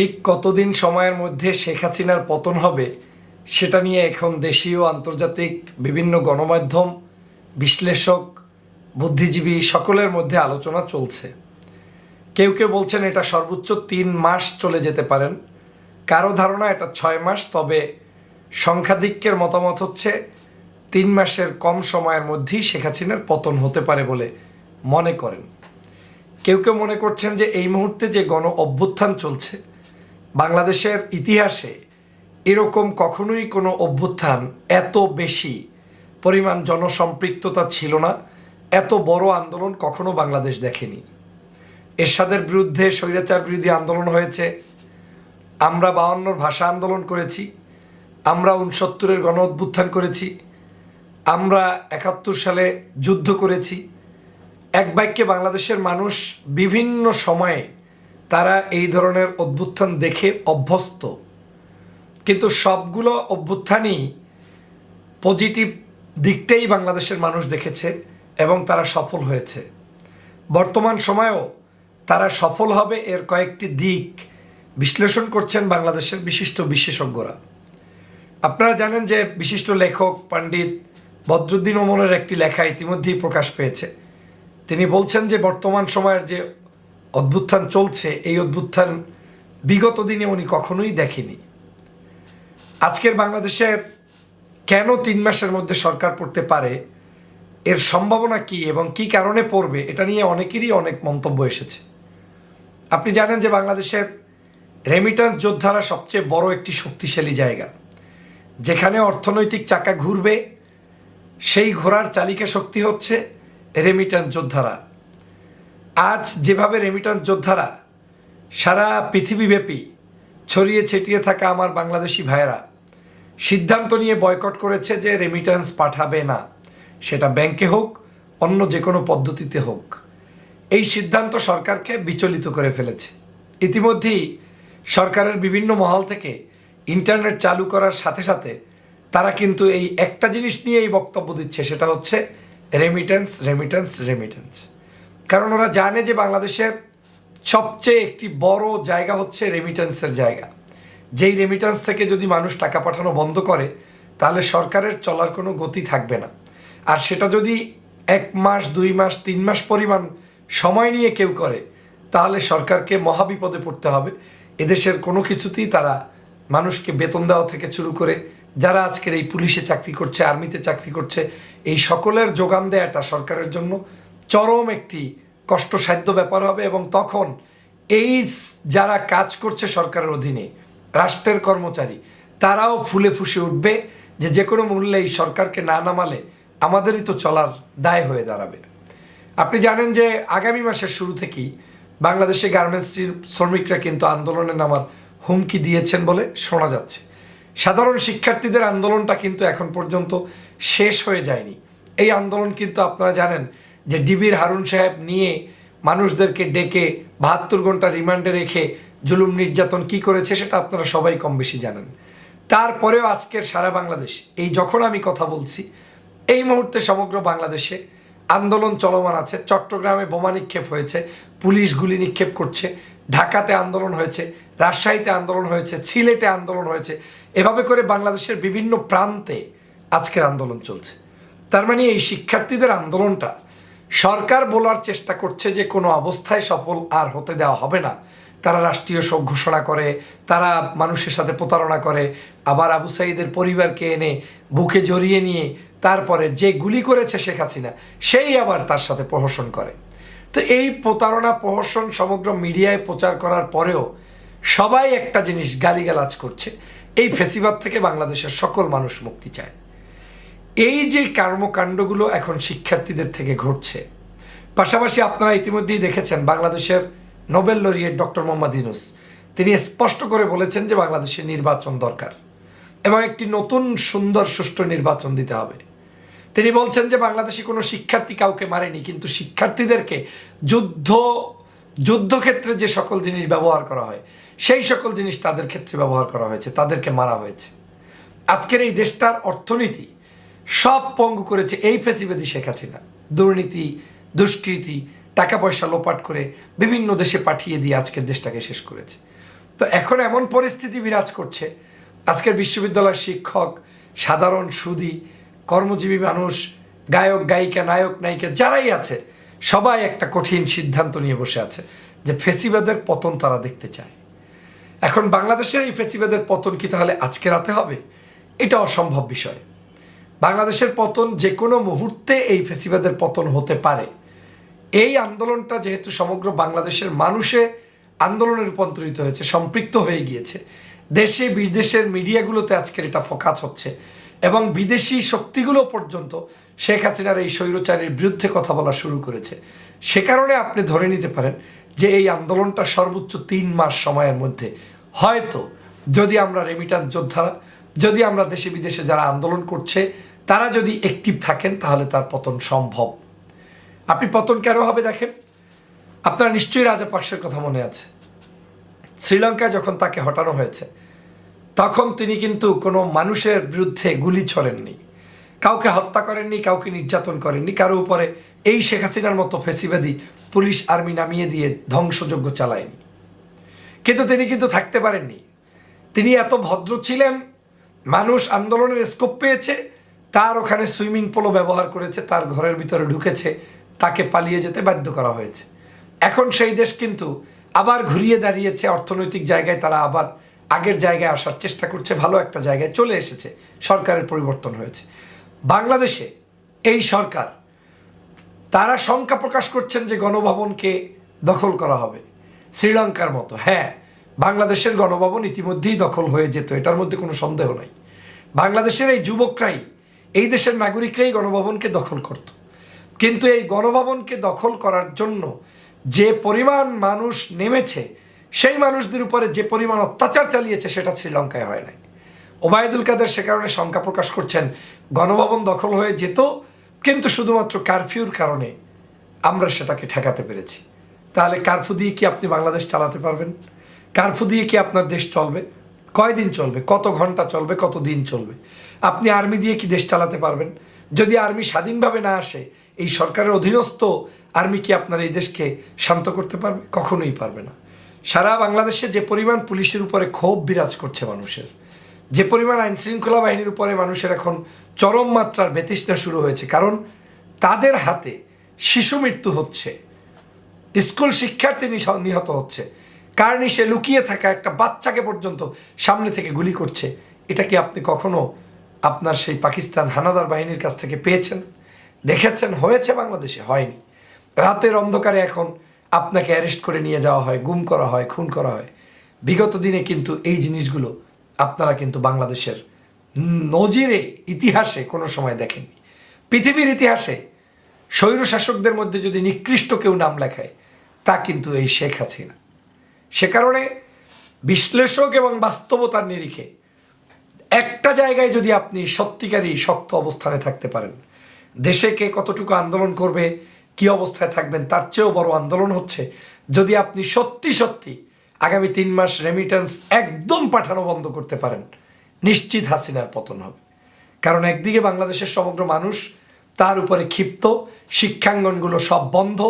ঠিক কতদিন সময়ের মধ্যে শেখ হাসিনার পতন হবে, সেটা নিয়ে এখন দেশীয়, আন্তর্জাতিক, বিভিন্ন গণমাধ্যম, বিশ্লেষক, বুদ্ধিজীবী সকলের মধ্যে আলোচনা চলছে। কেউ কেউ বলছেন এটা সর্বোচ্চ তিন মাস চলে যেতে পারেন। কারও ধারণা এটা ছয় মাস, তবে সংখ্যাধিক্যের মতামত হচ্ছে তিন মাসের কম সময়ের মধ্যেই শেখ হাসিনার পতন হতে পারে বলে মনে করেন। কেউ কেউ মনে করছেন যে এই মুহূর্তে যে গণ অভ্যুত্থান চলছে বাংলাদেশের ইতিহাসে এরকম কখনোই কোনো অভ্যুত্থান এত বেশি পরিমাণ জনসম্পৃক্ততা ছিল না, এত বড় আন্দোলন কখনো বাংলাদেশ দেখেনি। এরশাদের বিরুদ্ধে স্বৈরাচার বিরোধী আন্দোলন হয়েছে, আমরা বাউন্নর ভাষা আন্দোলন করেছি, আমরা উনসত্তরের গণ অভ্যুত্থান করেছি, আমরা একাত্তর সালে যুদ্ধ করেছি। এক বাক্যে বাংলাদেশের মানুষ বিভিন্ন সময়ে তারা এই ধরনের অভ্যুত্থান দেখে অভ্যস্ত। কিন্তু সবগুলো অভ্যুত্থানই পজিটিভ দিকটাই বাংলাদেশের মানুষ দেখেছে এবং তারা সফল হয়েছে। বর্তমান সময়েও তারা সফল হবে এর কয়েকটি দিক বিশ্লেষণ করছেন বাংলাদেশের বিশিষ্ট বিশেষজ্ঞরা। আপনারা জানেন যে বিশিষ্ট লেখক পণ্ডিত বদরুদ্দিন ওমরের একটি লেখা ইতিমধ্যেই প্রকাশ পেয়েছে। তিনি বলছেন যে বর্তমান সময়ের যে অভ্যুত্থান চলছে, এই অভ্যুত্থান বিগত দিনে উনি কখনোই দেখেনি। আজকের বাংলাদেশের কেন তিন মাসের মধ্যে সরকার পড়তে পারে, এর সম্ভাবনা কি এবং কি কারণে পড়বে, এটা নিয়ে অনেকেরই অনেক মন্তব্য এসেছে। আপনি জানেন যে বাংলাদেশের রেমিটান্স যোদ্ধারা সবচেয়ে বড় একটি শক্তিশালী জায়গা। যেখানে অর্থনৈতিক চাকা ঘুরবে, সেই ঘোড়ার চালিকা শক্তি হচ্ছে রেমিটান্স যোদ্ধারা। আজ যেভাবে রেমিটান্স যোদ্ধারা সারা পৃথিবীব্যাপী ছড়িয়ে ছিটিয়ে থাকা আমার বাংলাদেশি ভাইয়েরা, সিদ্ধান্ত নিয়ে বয়কট করেছে যে রেমিটেন্স পাঠাবে না। সেটা ব্যাংকে হোক, অন্য যে কোনো পদ্ধতিতে হোক। এই সিদ্ধান্ত সরকারকে বিচলিত করে ফেলেছে। ইতিমধ্যেই সরকারের বিভিন্ন মহল থেকে ইন্টারনেট চালু করার সাথে সাথে তারা কিন্তু এই একটা জিনিস নিয়েই বক্তব্য দিচ্ছে, সেটা হচ্ছে রেমিটেন্স রেমিটেন্স রেমিটেন্স কারণ ওরা জানে যে বাংলাদেশের সবচেয়ে একটি বড় জায়গা হচ্ছে রেমিটেন্সের জায়গা। যেই রেমিটেন্স থেকে যদি মানুষ টাকা পাঠানো বন্ধ করে, তাহলে সরকারের চলার কোনো গতি থাকবে না। আর সেটা যদি এক মাস, দুই মাস, তিন মাস পরিমাণ সময় নিয়ে কেউ করে, তাহলে সরকারকে মহাবিপদে পড়তে হবে। এদেশের কোনো কিছুতেই তারা মানুষকে বেতন দেওয়া থেকে শুরু করে, যারা আজকের এই পুলিশে চাকরি করছে, আর্মিতে চাকরি করছে, এই সকলের যোগান দেয়াটা সরকারের জন্য চরম একটি কষ্টসাধ্য ব্যাপার হবে এবং তখন এই যারা কাজ করছে সরকারের অধীনে, রাষ্ট্রের কর্মচারী, তারাও ফুলে ফুসে উঠবে যে যে কোনো মূল্যে এই সরকারকে না নামালে আমাদেরই তো চলার দায় হয়ে দাঁড়াবে। আপনি জানেন যে আগামী মাসের শুরু থেকেই বাংলাদেশে গার্মেন্টস শ্রমিকরা কিন্তু আন্দোলনে নামার হুমকি দিয়েছেন বলে শোনা যাচ্ছে। সাধারণ শিক্ষার্থীদের আন্দোলনটা কিন্তু এখন পর্যন্ত শেষ হয়ে যায়নি। এই আন্দোলন কিন্তু আপনারা জানেন যে ডিবির হারুন সাহেব নিয়ে মানুষদেরকে ডেকে বাহাত্তর ঘণ্টা রিমান্ডে রেখে জুলুম নির্যাতন কি করেছে সেটা আপনারা সবাই কম বেশি জানেন। তারপরেও আজকের সারা বাংলাদেশ, এই যখন আমি কথা বলছি, এই মুহূর্তে সমগ্র বাংলাদেশে আন্দোলন চলমান আছে। চট্টগ্রামে বোমা নিক্ষেপ হয়েছে, পুলিশ গুলি নিক্ষেপ করছে, ঢাকাতে আন্দোলন হয়েছে, রাজশাহীতে আন্দোলন হয়েছে, সিলেটে আন্দোলন হয়েছে। এভাবে করে বাংলাদেশের বিভিন্ন প্রান্তে আজকের আন্দোলন চলছে। তার মানে এই শিক্ষার্থীদের আন্দোলনটা সরকার বলার চেষ্টা করছে যে কোনো অবস্থায় সফল আর হতে দেওয়া হবে না। তারা রাষ্ট্রীয় শোক ঘোষণা করে, তারা মানুষের সাথে প্রতারণা করে, আবার আবু সাইদের পরিবারকে এনে বুকে জড়িয়ে নিয়ে তারপরে যে গুলি করেছে শেখ হাসিনা, সেই আবার তার সাথে প্রহসন করে। তো এই প্রতারণা, প্রহসন সমগ্র মিডিয়ায় প্রচার করার পরেও সবাই একটা জিনিস গালিগালাজ করছে। এই ফেসিবাদ থেকে বাংলাদেশের সকল মানুষ মুক্তি চায়। এই যে কর্মকাণ্ডগুলো এখন শিক্ষার্থীদের থেকে ঘটছে, পাশাপাশি আপনারা ইতিমধ্যেই দেখেছেন বাংলাদেশের Nobel laureate doctor Mohammad Yunus. তিনি স্পষ্ট করে বলেছেন যে বাংলাদেশে নির্বাচন দরকার এবং একটি নতুন সুন্দর সুষ্ঠু নির্বাচন দিতে হবে। তিনি বলছেন যে বাংলাদেশে কোনো শিক্ষার্থী কাউকে মারেনি, কিন্তু শিক্ষার্থীদেরকে যুদ্ধ, যুদ্ধক্ষেত্রে যে সকল জিনিস ব্যবহার করা হয়, সেই সকল জিনিস তাদের ক্ষেত্রে ব্যবহার করা হয়েছে, তাদেরকে মারা হয়েছে। আজকের এই দেশটার অর্থনীতি সব পঙ্গু করেছে এই ফেসিবাদী শেখ হাসিনা। দুর্নীতি, দুষ্কৃতি টাকা পয়সা লোপাট করে বিভিন্ন দেশে পাঠিয়ে দিয়ে আজকের দেশটাকে শেষ করেছে। তো এখন এমন পরিস্থিতি বিরাজ করছে, আজকের বিশ্ববিদ্যালয়ের শিক্ষক, সাধারণ, সুদী, কর্মজীবী মানুষ, গায়ক, গায়িকা, নায়ক, নায়িকা যারাই আছে, সবাই একটা কঠিন সিদ্ধান্ত নিয়ে বসে আছে যে ফেসিবাদের পতন তারা দেখতে চায়। এখন বাংলাদেশের এই ফেসিবাদের পতন কি তাহলে আজকে রাতে হবে? এটা অসম্ভব বিষয়। বাংলাদেশের পতন যে কোনো মুহূর্তে এই ফেসিবাদের পতন হতে পারে। এই আন্দোলনটা যেহেতু সমগ্র বাংলাদেশের মানুষে আন্দোলনে রূপান্তরিত হয়েছে, সম্পৃক্ত হয়ে গিয়েছে। দেশে বিদেশের মিডিয়াগুলোতে আজকের এটা ফোকাস হচ্ছে এবং বিদেশি শক্তিগুলো পর্যন্ত শেখ হাসিনার এই স্বৈরচারের বিরুদ্ধে কথা বলা শুরু করেছে। সে কারণে আপনি ধরে নিতে পারেন যে এই আন্দোলনটা সর্বোচ্চ তিন মাস সময়ের মধ্যে। হয়তো যদি আমরা রেমিটান যোদ্ধারা যদি আমরা দেশে বিদেশে যারা আন্দোলন করছে, তারা যদি অ্যাক্টিভ থাকেন, তাহলে তার পতন সম্ভব। আপনি পতন কেন হবে দেখেন? আপনার নিশ্চয়ই রাজাপাকসের কথা মনে আছে। শ্রীলঙ্কায় যখন তাকে হটানো হয়েছে, তখন তিনি কিন্তু কোনো মানুষের বিরুদ্ধে গুলি ছড়েননি। কাউকে হত্যা করেননি, কাউকে নির্যাতন করেননি, কারও উপরে এই শেখ হাসিনার মতো ফেসিবাদী পুলিশ আর্মি নামিয়ে দিয়ে ধ্বংসযজ্ঞ চালায়নি। কিন্তু তিনি কিন্তু থাকতে পারেননি। তিনি এত ভদ্র ছিলেন মানুষ আন্দোলনের স্কোপ পেয়েছে, তার ওখানে সুইমিং পুলও ব্যবহার করেছে, তার ঘরের ভিতরে ঢুকেছে, তাকে পালিয়ে যেতে বাধ্য করা হয়েছে। এখন সেই দেশ কিন্তু আবার ঘুরিয়ে দাঁড়িয়েছে, অর্থনৈতিক জায়গায় তারা আবার আগের জায়গায় আসার চেষ্টা করছে, ভালো একটা জায়গায় চলে এসেছে, সরকারের পরিবর্তন হয়েছে। বাংলাদেশে এই সরকার, তারা শঙ্কা প্রকাশ করছেন যে গণভবনকে দখল করা হবে, শ্রীলঙ্কার মতো। হ্যাঁ বাংলাদেশের গণভবন ইতিমধ্যেই দখল হয়ে যেত, এটার মধ্যে কোনো সন্দেহ নাই। বাংলাদেশের এই যুবকরাই, এই দেশের নাগরিকরাই গণভবনকে দখল করত। কিন্তু এই গণভবনকে দখল করার জন্য যে পরিমাণ মানুষ নেমেছে, সেই মানুষদের উপরে যে পরিমাণ অত্যাচার চালিয়েছে, সেটা শ্রীলঙ্কায় হয় নাই। ওবায়দুল কাদের সে কারণে শঙ্কা প্রকাশ করছেন, গণভবন দখল হয়ে যেত, কিন্তু শুধুমাত্র কারফিউর কারণে আমরা সেটাকে ঠেকাতে পেরেছি। তাহলে কারফু দিয়ে কি আপনি বাংলাদেশ চালাতে পারবেন? কারফু দিয়ে কি আপনার দেশ চলবে? কয়দিন চলবে? কত ঘণ্টা চলবে? কত দিন চলবে? আপনি আর্মি দিয়ে কি দেশ চালাতে পারবেন? যদি আর্মি স্বাধীনভাবে না আসে, এই সরকারের অধীনস্থ আর্মি কি আপনার এই দেশকে শান্ত করতে পারবে? কখনোই পারবে না। সারা বাংলাদেশে যে পরিমাণ পুলিশের উপরে ক্ষোভ বিরাজ করছে মানুষের, যে পরিমাণ আইন শৃঙ্খলা বাহিনীর উপরে মানুষের এখন চরম মাত্রার বেতৃষ্ণা শুরু হয়েছে, কারণ তাদের হাতে শিশু মৃত্যু হচ্ছে, স্কুল শিক্ষার্থী নিহত হচ্ছে। কারণে সে লুকিয়ে থাকা একটা বাচ্চাকে পর্যন্ত সামনে থেকে গুলি করছে। এটা কি আপনি কখনো আপনার সেই পাকিস্তান হানাদার বাহিনীর কাছ থেকে পেয়েছেন? দেখেছেন? হয়েছে বাংলাদেশে? হয়নি। রাতের অন্ধকারে এখন আপনাকে অ্যারেস্ট করে নিয়ে যাওয়া হয়, গুম করা হয়, খুন করা হয়। বিগত দিনে কিন্তু এই জিনিসগুলো আপনারা কিন্তু বাংলাদেশের নজিরে, ইতিহাসে কোনো সময় দেখেননি। পৃথিবীর ইতিহাসে স্বৈর শাসকদের মধ্যে যদি নিকৃষ্ট কেউ নাম লেখায়, তা কিন্তু এই শেখ হাসিনা। সে কারণে বিশ্লেষক এবং বাস্তবতার নিরিখে একটা জায়গায় যদি আপনি সত্যিকারই শক্ত অবস্থানে থাকতে পারেন, দেশে কে কতটুকু আন্দোলন করবে, কি অবস্থায় থাকবেন, তার চেয়েও বড় আন্দোলন হচ্ছে যদি আপনি সত্যি সত্যি আগামী তিন মাস রেমিটেন্স একদম পাঠানো বন্ধ করতে পারেন, নিশ্চিত হাসিনার পতন হবে। কারণ একদিকে বাংলাদেশের সমগ্র মানুষ তার উপরে ক্ষিপ্ত, শিক্ষাঙ্গনগুলো সব বন্ধ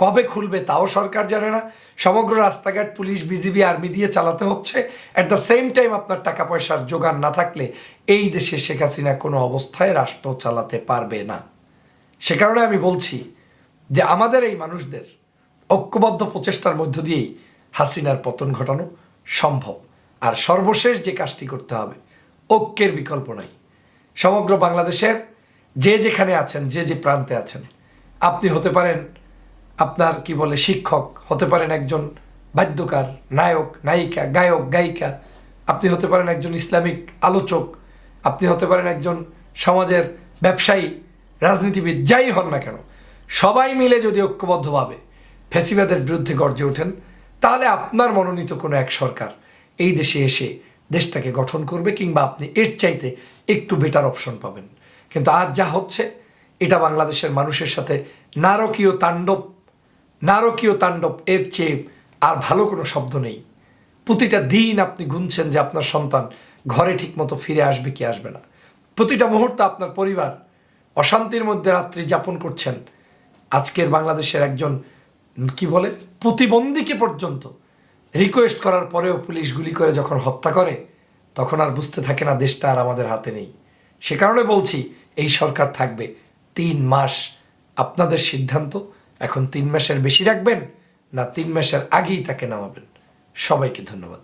কবে খুলবে তাও সরকার জানে না। সমগ্র রাস্তাঘাট পুলিশ, বিজিবি, আর্মি দিয়ে চালাতে হচ্ছে। অ্যাট দ্য সেম টাইম আপনার টাকা পয়সার জোগান না থাকলে এই দেশে শেখ হাসিনা কোনো অবস্থায় রাষ্ট্র চালাতে পারবে না। সে কারণে আমি বলছি যে আমাদের এই মানুষদের ঐক্যবদ্ধ প্রচেষ্টার মধ্য দিয়েই হাসিনার পতন ঘটানো সম্ভব। আর সর্বশেষ যে কাজটি করতে হবে, ঐক্যের বিকল্প নাই। সমগ্র বাংলাদেশের যে যেখানে আছেন, যে যে প্রান্তে আছেন, আপনি হতে পারেন আপনার কি বলে শিক্ষক হতে পারেন একজন বাদ্যকার, নায়ক, নায়িকা, গায়ক, গায়িকা, আপনি হতে পারেন একজন ইসলামিক আলোচক, আপনি হতে পারেন একজন সমাজের ব্যবসায়ী, রাজনীতিবিদ, যাই হন না কেন, সবাই মিলে যদি ঐক্যবদ্ধভাবে ফেসিবাদের বিরুদ্ধে গর্জে ওঠেন, তাহলে আপনার মনোনীত কোনো এক সরকার এই দেশে এসে দেশটাকে গঠন করবে কিংবা আপনি এর চাইতে একটু বেটার অপশন পাবেন। কিন্তু আজ যা হচ্ছে, এটা বাংলাদেশের মানুষের সাথে নারকীয় তাণ্ডব নারকীয় তাণ্ডব এর চেয়ে আর ভালো কোনো শব্দ নেই। প্রতিটা দিন আপনি গুনছেন যে আপনার সন্তান ঘরে ঠিকমতো ফিরে আসবে কি আসবে না। প্রতিটা মুহূর্ত আপনার পরিবার অশান্তির মধ্যে রাত্রি যাপন করছেন। আজকের বাংলাদেশের একজন, কি বলে, প্রতিবন্ধীকে পর্যন্ত রিকোয়েস্ট করার পরেও পুলিশ গুলি করে যখন হত্যা করে, তখন আর বুঝতে থাকে না দেশটা আর আমাদের হাতে নেই। সে কারণে বলছি, এই সরকার থাকবে তিন মাস আপনাদের সিদ্ধান্ত এখন তিন মাসের বেশি রাখবেন না তিন মাসের আগেই তাকে নামাবেন। সবাইকে ধন্যবাদ।